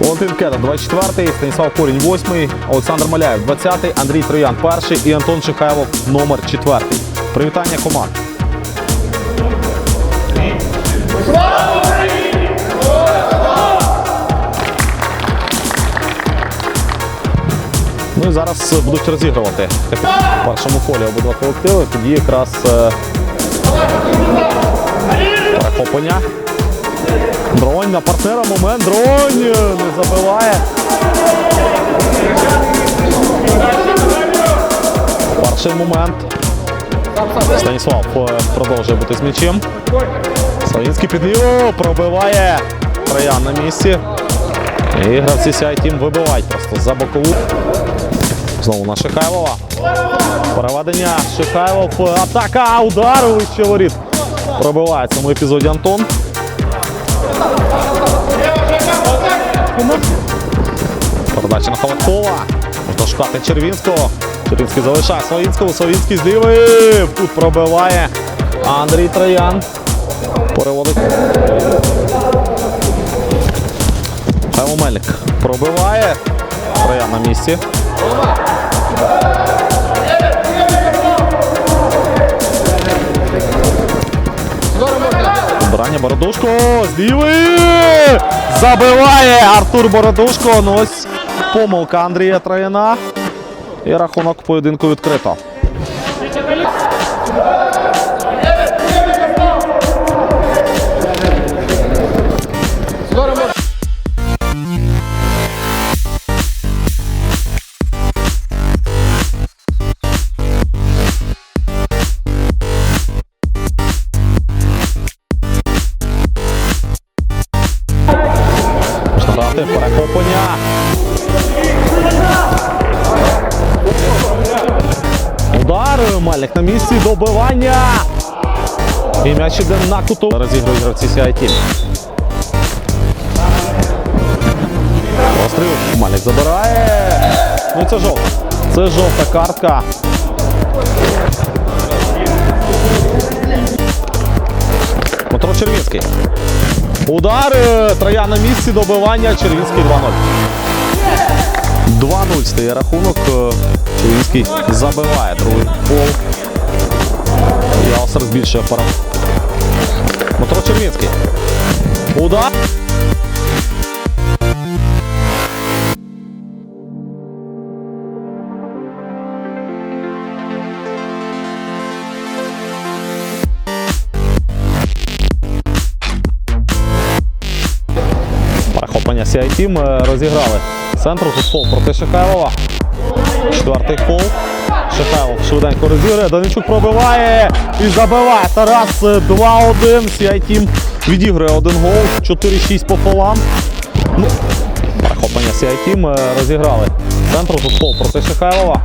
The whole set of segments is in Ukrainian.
Валентин Кеда, 24-й, Станіслав Корінь, 8-й, Олександр Маляєв, 20-й, Андрій Троян, 1-й і Антон Шихайлов, номер 4 Привітання команд. Ну і зараз будуть розігрувати в першому колі обидва колективи. Тоді якраз перехоплення. Дронь на партнера. Момент. Дронь не забиває. Перший момент. Станіслав е, продовжує бути з м'ячем. Славінський підліво пробиває Троян на місці. І гравці Team вибивають просто за бокову. Знову на Шихайлова. Переведення Шихайлов. Атака, удар вище воріт. Пробиває в цьому епізоді Антон. Передача на Холодкова. Можна шукати Червінського. Червінський залишає Славінського. Славінський з. Тут пробиває Андрій Троян. Переводить. Мельник пробиває. Троян на місці. Брання Бородушко з. Забиває Артур Бородушко. Ну ось помилка Андрія Трояна. І рахунок поєдинку відкрито. Удар. На місці. Добивання. І м'яч іде на куту. Розігрують гравці CI Team. Постріл. Мальник забирає. Ну це жовта. Це жовта картка. Дмитро Червінський. Удар. е, Троян на місці. Добивання. Червінський 2-0. 2-0 стає рахунок. Е, Червінський забиває другий гол. І Алсер збільшує перевагу. Дмитро Червінський. Удар. Перехоплення CI Team розіграли центру. Тут фол проти Шихайлова. Четвертий фол. Шихайлов швиденько розігрує. Даничук пробиває і забиває. Тарас е, 2-1. CI Team відіграє один гол. 4-6 по фолам. Ну, перехоплення CI Team е, розіграли центру. Тут проти Шихайлова.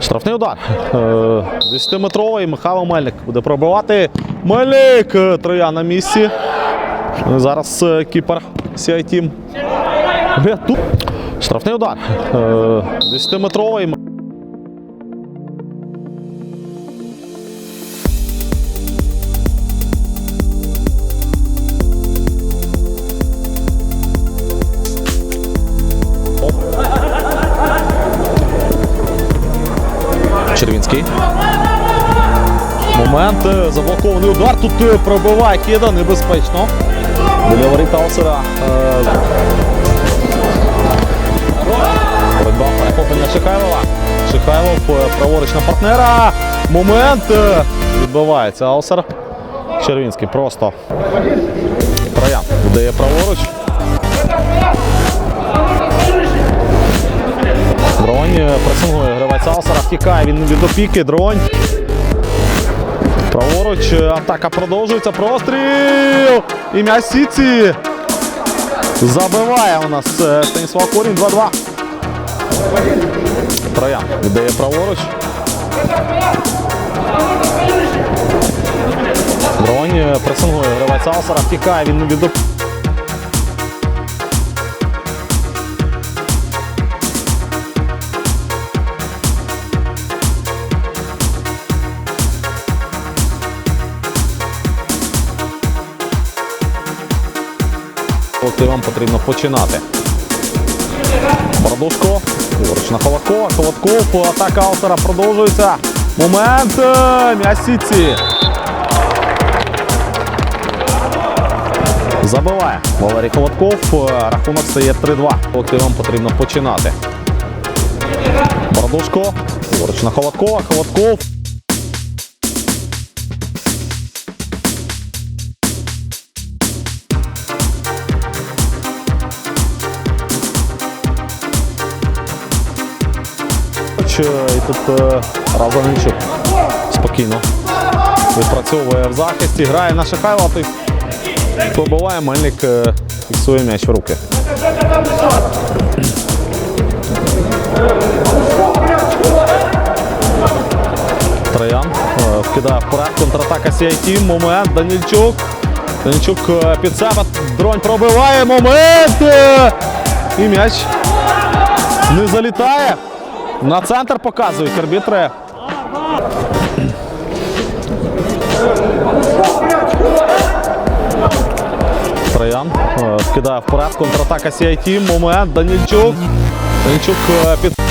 Штрафний удар. Е, 10-метровий Михайло Мельник буде пробивати. Мельник! Е, Троя на місці. Е, Зараз е, кіпер CI Team. Штрафний удар. Е, 10-метровий. Червінський. Момент. е, Заблокований удар. Тут е, пробиває кида небезпечно. Біля воріт Алсера. Е, Боротьба перехоплення Шихайлова. Шихайлов е, праворуч на партнера. Момент. е, Відбивається Алсер. Червінський просто. Троян віддає праворуч. Дронь е, пресингує гравець Алсера, втікає він від опіки. Дронь. Праворуч. е, Атака продовжується. Простріл! І м'яч Сіці. Забиває у нас е, Станіслав Корінь 2-2. Троян віддає праворуч. Дронь пресингує гравець Алсера, втікає він від опіки. Колективам потрібно починати. Бородушко. Ліворуч на Холодкова. Холодков. Атака Алсера продовжується. Момент. е, М'яч сітці. Забиває Валерій Холодков. Е, Рахунок стає 3-2. Колективам потрібно починати. Бородушко. Ліворуч на Холодкова. Холодков. І тут е, Разовничук спокійно відпрацьовує в захисті, грає на Шихайло, той пробиває, Мельник е, фіксує м'яч в руки. Троян е, вкидає вперед, контратака CIT, момент, Данільчук. Данільчук під себе, дронь пробиває, момент! І м'яч не залітає. На центр показують арбітри. Троян е, вкидає вперед, контратака CIT, момент, Данільчук. Данільчук е, під.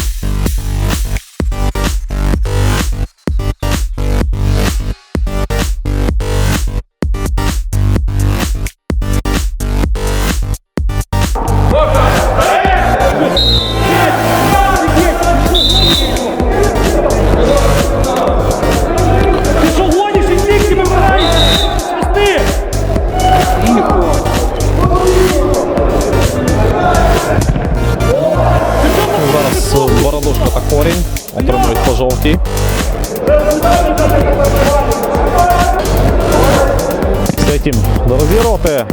Жовтій. Третім до розігрувати.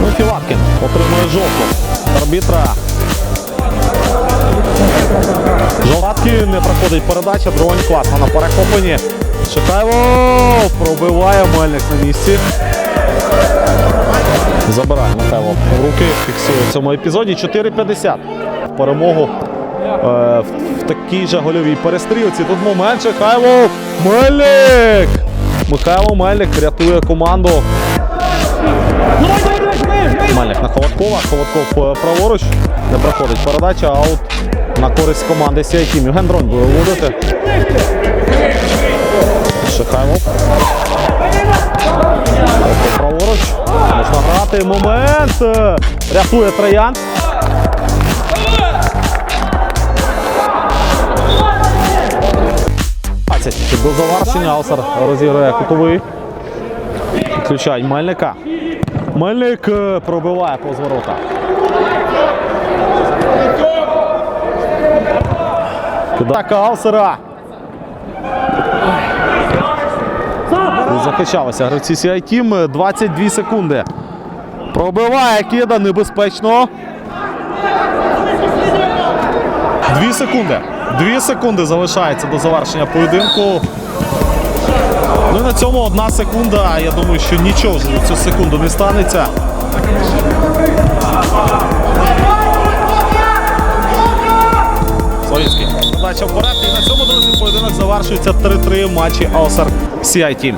Ну, Філаткін отримує жовту. Арбітра. Жоваткін не проходить передача, бронь класно на перехопленні. Шихайло пробиває Мельник на місці. Забирає Михайло в руки, фіксує в цьому епізоді 4-50. Перемогу е, в, в такій же гольовій перестрілці. Тут момент Шихайло Мельник! Михайло Мельник рятує команду. Мельник на Холодкова. Холодков е, праворуч. Не проходить передача, аут на користь команди. Євген Дронь буде вводити. Шихайлов. Праворуч. Можна грати. Момент. Рятує Троян. До завершення Алсар розіграє кутовий. Підключають Мельника. Мельник е, пробиває по зворота. Атака Алсера. Захищалися гравці CI Team. 22 секунди. Пробиває кида небезпечно. Дві секунди. Дві секунди залишається до завершення поєдинку. Ну і на цьому одна секунда. Я думаю, що нічого вже цю секунду не станеться. Славінський. Вперед. І на цьому, друзі, поєдинок завершується 3-3 в матчі Алсар CIT.